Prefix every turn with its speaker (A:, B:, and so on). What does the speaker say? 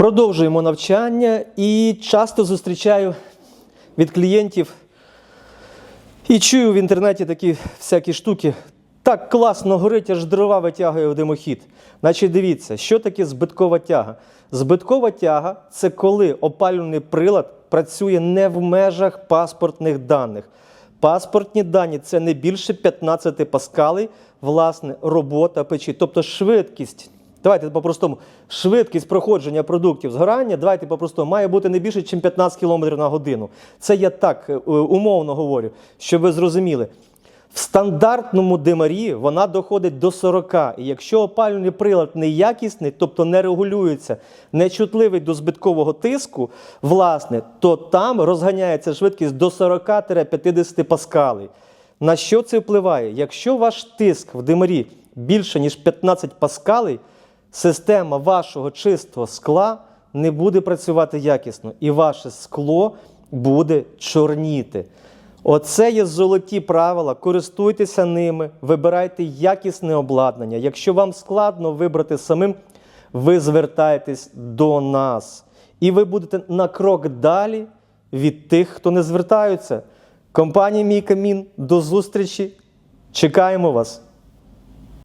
A: Продовжуємо навчання і часто зустрічаю від клієнтів і чую в інтернеті такі всякі штуки. Так класно горить, аж дрова витягує в димохід. Значить, дивіться, що таке збиткова тяга? Збиткова тяга це коли опалювальний прилад працює не в межах паспортних даних. Паспортні дані це не більше 15 паскалей, власне, робота печі, тобто швидкість. Давайте по-простому. Швидкість проходження продуктів згорання, давайте по-простому, має бути не більше, ніж 15 км на годину. Це я так е, умовно говорю, щоб ви зрозуміли. В стандартному димарі вона доходить до 40. І якщо опалювальний прилад неякісний, тобто не регулюється, не чутливий до збиткового тиску, власне, то там розганяється швидкість до 40-50 паскалей. На що це впливає? Якщо ваш тиск в димарі більше, ніж 15 паскалей, система вашого чистого скла не буде працювати якісно, і ваше скло буде чорніти. Оце є золоті правила. Користуйтеся ними, вибирайте якісне обладнання. Якщо вам складно вибрати самим, ви звертаєтесь до нас. І ви будете на крок далі від тих, хто не звертаються. Компанія Мій Камін, до зустрічі. Чекаємо вас.